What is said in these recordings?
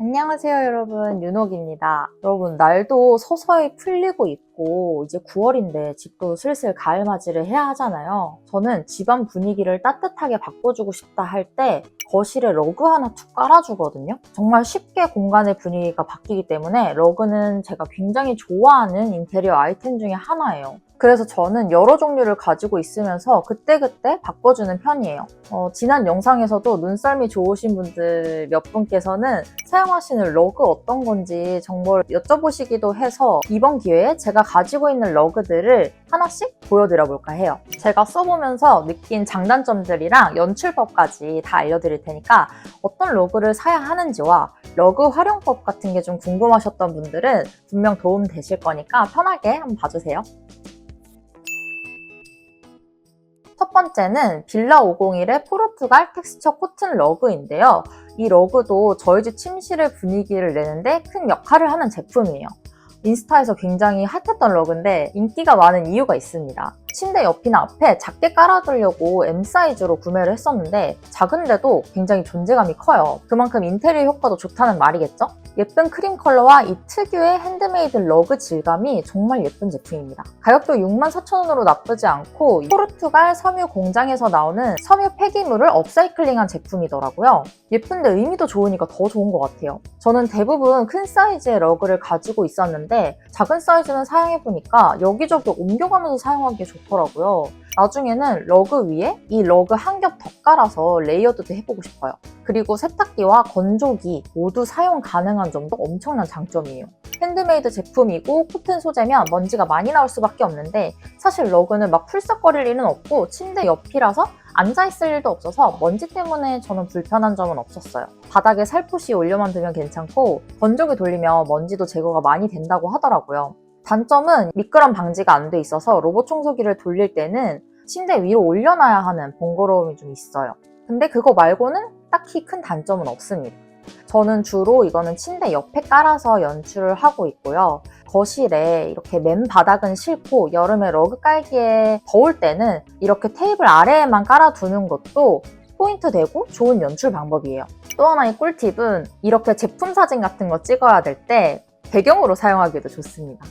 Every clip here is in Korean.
안녕하세요 여러분. 윤옥입니다. 여러분 날도 서서히 풀리고 있고 이제 9월인데 집도 슬슬 가을 맞이를 해야 하잖아요. 저는 집안 분위기를 따뜻하게 바꿔주고 싶다 할 때 거실에 러그 하나 툭 깔아주거든요. 정말 쉽게 공간의 분위기가 바뀌기 때문에 러그는 제가 굉장히 좋아하는 인테리어 아이템 중에 하나예요 그래서 저는 여러 종류를 가지고 있으면서 그때그때 바꿔주는 편이에요. 어, 지난 영상에서도 눈썰미 좋으신 분들 몇 분께서는 사용하시는 러그 어떤 건지 정보를 여쭤보시기도 해서 이번 기회에 제가 가지고 있는 러그들을 하나씩 보여드려 볼까 해요. 제가 써보면서 느낀 장단점들이랑 연출법까지 다 알려드릴 테니까 어떤 러그를 사야 하는지와 러그 활용법 같은 게 좀 궁금하셨던 분들은 분명 도움 되실 거니까 편하게 한번 봐주세요. 번째는 빌라 501의 포르투갈 텍스처 코튼 러그인데요. 이 러그도 저희 집 침실의 분위기를 내는데 큰 역할을 하는 제품이에요. 인스타에서 굉장히 핫했던 러그인데 인기가 많은 이유가 있습니다. 침대 옆이나 앞에 작게 깔아두려고 M 사이즈로 구매를 했었는데 작은데도 굉장히 존재감이 커요. 그만큼 인테리어 효과도 좋다는 말이겠죠? 예쁜 크림 컬러와 이 특유의 핸드메이드 러그 질감이 정말 예쁜 제품입니다. 가격도 64,000원으로 나쁘지 않고 포르투갈 섬유 공장에서 나오는 섬유 폐기물을 업사이클링한 제품이더라고요. 예쁜데 의미도 좋으니까 더 좋은 것 같아요. 저는 대부분 큰 사이즈의 러그를 가지고 있었는데 작은 사이즈는 사용해보니까 여기저기 옮겨가면서 사용하기 좋 더라고요. 나중에는 러그 위에 이 러그 한 겹 더 깔아서 레이어드도 해보고 싶어요. 그리고 세탁기와 건조기 모두 사용 가능한 점도 엄청난 장점이에요. 핸드메이드 제품이고 코튼 소재면 먼지가 많이 나올 수밖에 없는데 사실 러그는 막 풀썩거릴 일은 없고 침대 옆이라서 앉아있을 일도 없어서 먼지 때문에 저는 불편한 점은 없었어요. 바닥에 살포시 올려만 두면 괜찮고 건조기 돌리면 먼지도 제거가 많이 된다고 하더라고요. 단점은 미끄럼 방지가 안 돼 있어서 로봇 청소기를 돌릴 때는 침대 위로 올려놔야 하는 번거로움이 좀 있어요. 근데 그거 말고는 딱히 큰 단점은 없습니다. 저는 주로 이거는 침대 옆에 깔아서 연출을 하고 있고요. 거실에 이렇게 맨 바닥은 싫고 여름에 러그 깔기에 더울 때는 이렇게 테이블 아래에만 깔아두는 것도 포인트 되고 좋은 연출 방법이에요. 또 하나의 꿀팁은 이렇게 제품 사진 같은 거 찍어야 될 때 배경으로 사용하기도 좋습니다.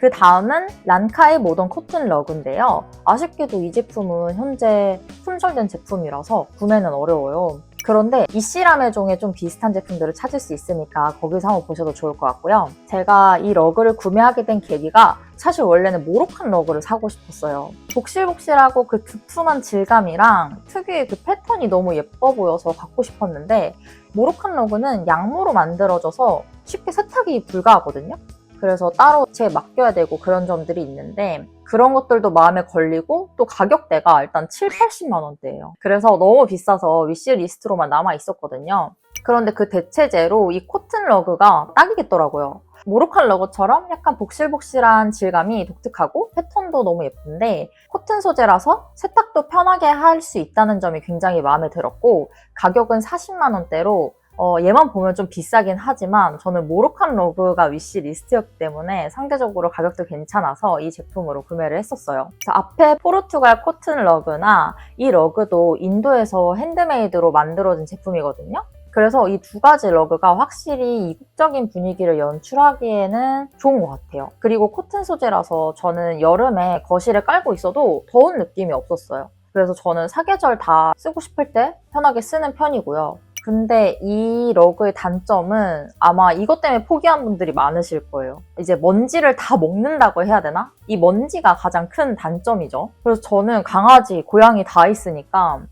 그 다음은 란카의 모던 코튼 러그인데요. 아쉽게도 이 제품은 현재 품절된 제품이라서 구매는 어려워요. 그런데 이시라메종에 좀 비슷한 제품들을 찾을 수 있으니까 거기서 한번 보셔도 좋을 것 같고요. 제가 이 러그를 구매하게 된 계기가 사실 원래는 모로칸 러그를 사고 싶었어요. 복실복실하고 그 두툼한 질감이랑 특유의 그 패턴이 너무 예뻐 보여서 갖고 싶었는데 모로칸 러그는 양모로 만들어져서 쉽게 세탁이 불가하거든요. 그래서 따로 제 맡겨야 되고 그런 점들이 있는데 그런 것들도 마음에 걸리고 또 가격대가 일단 7, 80만 원대예요. 그래서 너무 비싸서 위시리스트로만 남아 있었거든요. 그런데 그 대체제로 이 코튼 러그가 딱이겠더라고요. 모로칸 러그처럼 약간 복실복실한 질감이 독특하고 패턴도 너무 예쁜데 코튼 소재라서 세탁도 편하게 할 수 있다는 점이 굉장히 마음에 들었고 가격은 40만 원대로 어, 얘만 보면 좀 비싸긴 하지만 저는 모로칸 러그가 위시 리스트였기 때문에 상대적으로 가격도 괜찮아서 이 제품으로 구매를 했었어요. 자, 앞에 포르투갈 코튼 러그나 이 러그도 인도에서 핸드메이드로 만들어진 제품이거든요. 그래서 이 두 가지 러그가 확실히 이국적인 분위기를 연출하기에는 좋은 것 같아요. 그리고 코튼 소재라서 저는 여름에 거실에 깔고 있어도 더운 느낌이 없었어요. 그래서 저는 사계절 다 쓰고 싶을 때 편하게 쓰는 편이고요. 근데 이 러그의 단점은 아마 이것 때문에 포기한 분들이 많으실 거예요. 이제 먼지를 다 먹는다고 해야 되나? 이 먼지가 가장 큰 단점이죠. 그래서 저는 강아지, 고양이 다 있으니까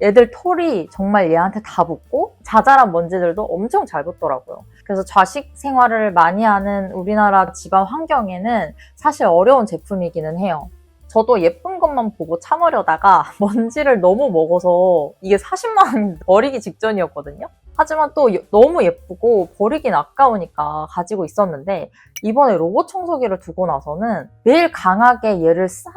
애들 털이 정말 얘한테 다 붙고 자잘한 먼지들도 엄청 잘 붙더라고요. 그래서 자식 생활을 많이 하는 우리나라 집안 환경에는 사실 어려운 제품이기는 해요. 저도 예쁜 것만 보고 참으려다가 먼지를 너무 먹어서 이게 40만 원 버리기 직전이었거든요. 하지만 또 너무 예쁘고 버리긴 아까우니까 가지고 있었는데 이번에 로봇 청소기를 두고 나서는 매일 강하게 얘를 싹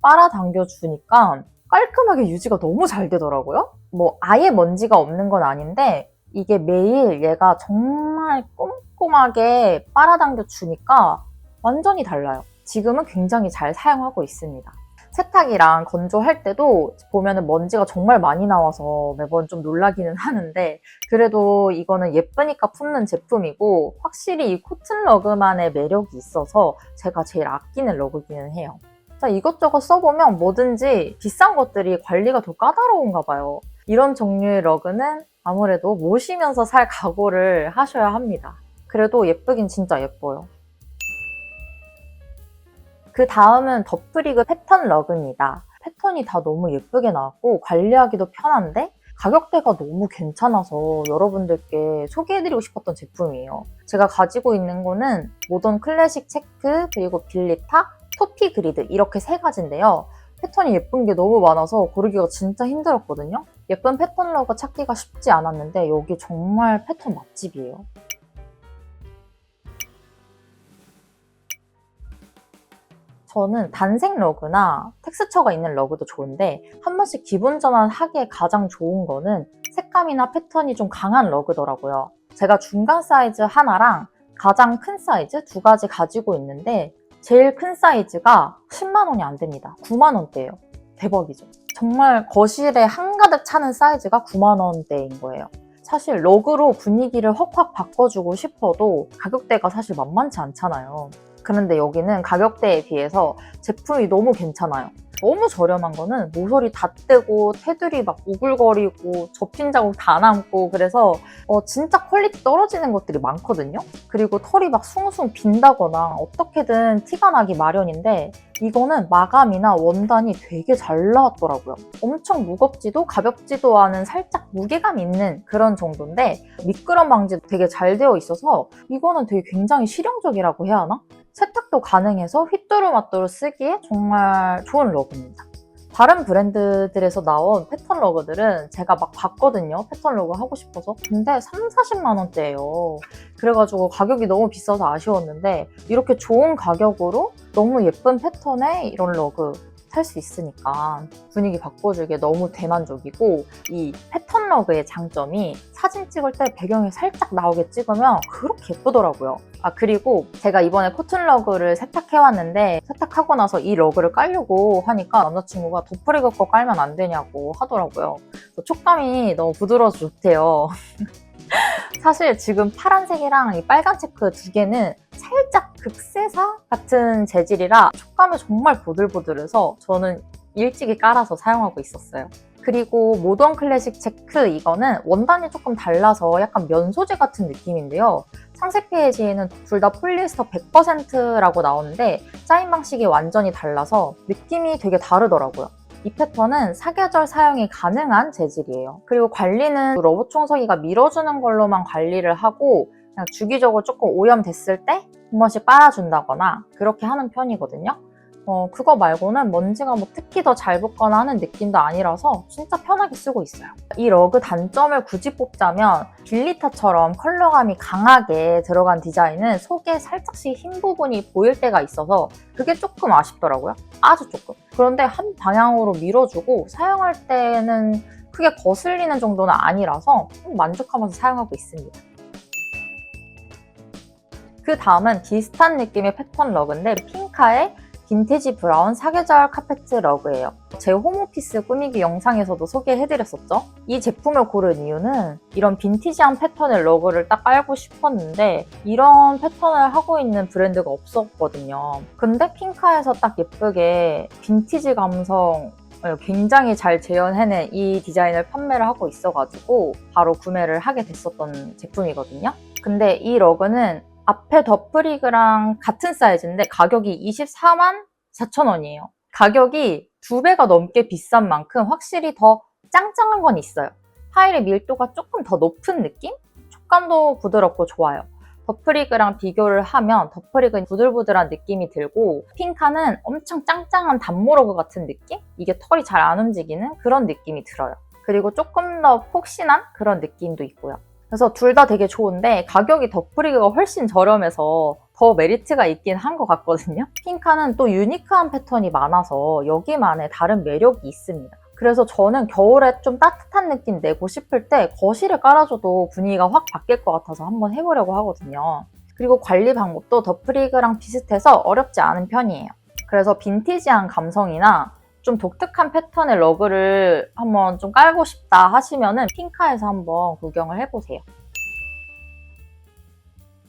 빨아당겨 주니까 깔끔하게 유지가 너무 잘 되더라고요. 뭐 아예 먼지가 없는 건 아닌데 이게 매일 얘가 정말 꼼꼼하게 빨아당겨 주니까 완전히 달라요. 지금은 굉장히 잘 사용하고 있습니다. 세탁이랑 건조할 때도 보면은 먼지가 정말 많이 나와서 매번 좀 놀라기는 하는데 그래도 이거는 예쁘니까 품는 제품이고 확실히 이 코튼 러그만의 매력이 있어서 제가 제일 아끼는 러그기는 해요. 자, 이것저것 써보면 뭐든지 비싼 것들이 관리가 더 까다로운가 봐요. 이런 종류의 러그는 아무래도 모시면서 살 각오를 하셔야 합니다. 그래도 예쁘긴 진짜 예뻐요. 그 다음은 더프리그 패턴 러그입니다. 패턴이 다 너무 예쁘게 나왔고 관리하기도 편한데 가격대가 너무 괜찮아서 여러분들께 소개해드리고 싶었던 제품이에요. 제가 가지고 있는 거는 모던 클래식 체크, 그리고 빌리타, 토피 그리드 이렇게 세 가지인데요. 패턴이 예쁜 게 너무 많아서 고르기가 진짜 힘들었거든요. 예쁜 패턴 러그 찾기가 쉽지 않았는데 여기 정말 패턴 맛집이에요. 저는 단색 러그나 텍스처가 있는 러그도 좋은데 한 번씩 기분 전환하기에 가장 좋은 거는 색감이나 패턴이 좀 강한 러그더라고요. 제가 중간 사이즈 하나랑 가장 큰 사이즈 두 가지 가지고 있는데 제일 큰 사이즈가 10만 원이 안 됩니다. 9만 원대예요. 대박이죠. 정말 거실에 한가득 차는 사이즈가 9만 원대인 거예요. 사실 러그로 분위기를 확확 바꿔주고 싶어도 가격대가 사실 만만치 않잖아요. 그런데 여기는 가격대에 비해서 제품이 너무 괜찮아요. 너무 저렴한 거는 모서리 다 뜨고 테두리 막 우글거리고 접힌 자국 다 남고 그래서 어, 진짜 퀄리티 떨어지는 것들이 많거든요. 그리고 털이 막 숭숭 빈다거나 어떻게든 티가 나기 마련인데 이거는 마감이나 원단이 되게 잘 나왔더라고요. 엄청 무겁지도 가볍지도 않은 살짝 무게감 있는 그런 정도인데 미끄럼 방지도 되게 잘 되어 있어서 이거는 되게 굉장히 실용적이라고 해야 하나? 세탁도 가능해서 휘뚜루마뚜루 쓰기에 정말 좋은 러그입니다. 다른 브랜드들에서 나온 패턴 러그들은 제가 막 봤거든요. 패턴 러그 하고 싶어서. 근데 3, 40만 원대예요. 그래가지고 가격이 너무 비싸서 아쉬웠는데 이렇게 좋은 가격으로 너무 예쁜 패턴의 이런 러그 살 수 있으니까 분위기 바꿔주기에 너무 대만족이고 이 패턴 러그의 장점이 사진 찍을 때 배경이 살짝 나오게 찍으면 그렇게 예쁘더라고요. 아 그리고 제가 이번에 코튼 러그를 세탁해왔는데 세탁하고 나서 이 러그를 깔려고 하니까 남자친구가 도프리그 거 깔면 안 되냐고 하더라고요. 촉감이 너무 부드러워서 좋대요. 사실 지금 파란색이랑 이 빨간 체크 두 개는 살짝 극세사 같은 재질이라 촉감이 정말 보들보들해서 저는 일찍이 깔아서 사용하고 있었어요. 그리고 모던 클래식 체크 이거는 원단이 조금 달라서 약간 면 소재 같은 느낌인데요. 상세 페이지에는 둘 다 폴리에스터 100%라고 나오는데 짜인 방식이 완전히 달라서 느낌이 되게 다르더라고요. 이 패턴은 사계절 사용이 가능한 재질이에요. 그리고 관리는 로봇 청소기가 밀어주는 걸로만 관리를 하고 그냥 주기적으로 조금 오염됐을 때 한 번씩 빨아준다거나 그렇게 하는 편이거든요. 어, 그거 말고는 먼지가 뭐 특히 더 잘 붙거나 하는 느낌도 아니라서 진짜 편하게 쓰고 있어요. 이 러그 단점을 굳이 뽑자면 빌리타처럼 컬러감이 강하게 들어간 디자인은 속에 살짝씩 흰 부분이 보일 때가 있어서 그게 조금 아쉽더라고요. 아주 조금. 그런데 한 방향으로 밀어주고 사용할 때는 크게 거슬리는 정도는 아니라서 만족하면서 사용하고 있습니다. 그 다음은 비슷한 느낌의 패턴 러그인데 핑카의 빈티지 브라운 사계절 카페트 러그예요. 제 홈오피스 꾸미기 영상에서도 소개해드렸었죠. 이 제품을 고른 이유는 이런 빈티지한 패턴의 러그를 딱 깔고 싶었는데 이런 패턴을 하고 있는 브랜드가 없었거든요. 근데 핑카에서 딱 예쁘게 빈티지 감성 굉장히 잘 재현해낸 이 디자인을 판매를 하고 있어가지고 바로 구매를 하게 됐었던 제품이거든요. 근데 이 러그는 앞에 더프리그랑 같은 사이즈인데 가격이 24만 4천 원이에요. 가격이 두 배가 넘게 비싼 만큼 확실히 더 짱짱한 건 있어요. 파일의 밀도가 조금 더 높은 느낌? 촉감도 부드럽고 좋아요. 더프리그랑 비교를 하면 더프리그는 부들부들한 느낌이 들고 핑카는 엄청 짱짱한 단모러그 같은 느낌? 이게 털이 잘 안 움직이는 그런 느낌이 들어요. 그리고 조금 더 폭신한 그런 느낌도 있고요. 그래서 둘 다 되게 좋은데 가격이 더프리그가 훨씬 저렴해서 더 메리트가 있긴 한 것 같거든요. 핑카는 또 유니크한 패턴이 많아서 여기만의 다른 매력이 있습니다. 그래서 저는 겨울에 좀 따뜻한 느낌 내고 싶을 때 거실에 깔아줘도 분위기가 확 바뀔 것 같아서 한번 해보려고 하거든요. 그리고 관리 방법도 더프리그랑 비슷해서 어렵지 않은 편이에요. 그래서 빈티지한 감성이나 좀 독특한 패턴의 러그를 한번 좀 깔고 싶다 하시면은 핑카에서 한번 구경을 해보세요.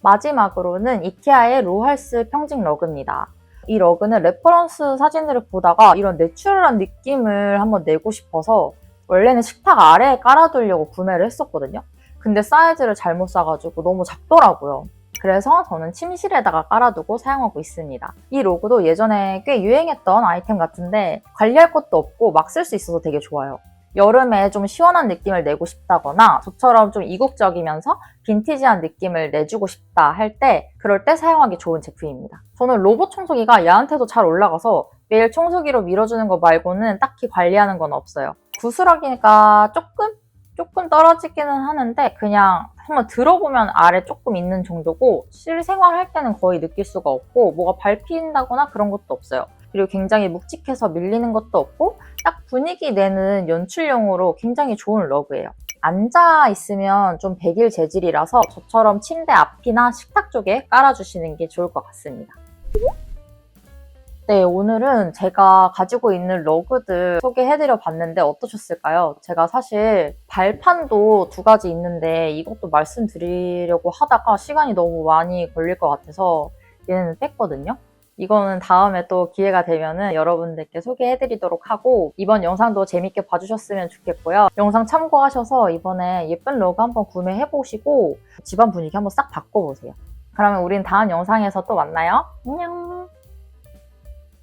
마지막으로는 이케아의 로할스 평직 러그입니다. 이 러그는 레퍼런스 사진들을 보다가 이런 내추럴한 느낌을 한번 내고 싶어서 원래는 식탁 아래에 깔아두려고 구매를 했었거든요. 근데 사이즈를 잘못 사가지고 너무 작더라고요. 그래서 저는 침실에다가 깔아두고 사용하고 있습니다. 이 로고도 예전에 꽤 유행했던 아이템 같은데 관리할 것도 없고 막 쓸 수 있어서 되게 좋아요. 여름에 좀 시원한 느낌을 내고 싶다거나 저처럼 좀 이국적이면서 빈티지한 느낌을 내주고 싶다 할 때 그럴 때 사용하기 좋은 제품입니다. 저는 로봇 청소기가 얘한테도 잘 올라가서 매일 청소기로 밀어주는 거 말고는 딱히 관리하는 건 없어요. 구슬하기가 조금 조금 떨어지기는 하는데 그냥 한번 들어보면 아래 조금 있는 정도고 실생활 할 때는 거의 느낄 수가 없고 뭐가 밟힌다거나 그런 것도 없어요. 그리고 굉장히 묵직해서 밀리는 것도 없고 딱 분위기 내는 연출용으로 굉장히 좋은 러그예요. 앉아 있으면 좀 백일 재질이라서 저처럼 침대 앞이나 식탁 쪽에 깔아주시는 게 좋을 것 같습니다. 네, 오늘은 제가 가지고 있는 러그들 소개해드려 봤는데 어떠셨을까요? 제가 사실 발판도 두 가지 있는데 이것도 말씀드리려고 하다가 시간이 너무 많이 걸릴 것 같아서 얘는 뺐거든요. 이거는 다음에 또 기회가 되면은 여러분들께 소개해드리도록 하고 이번 영상도 재밌게 봐주셨으면 좋겠고요. 영상 참고하셔서 이번에 예쁜 러그 한번 구매해보시고 집안 분위기 한번 싹 바꿔보세요. 그러면 우린 다음 영상에서 또 만나요. 안녕!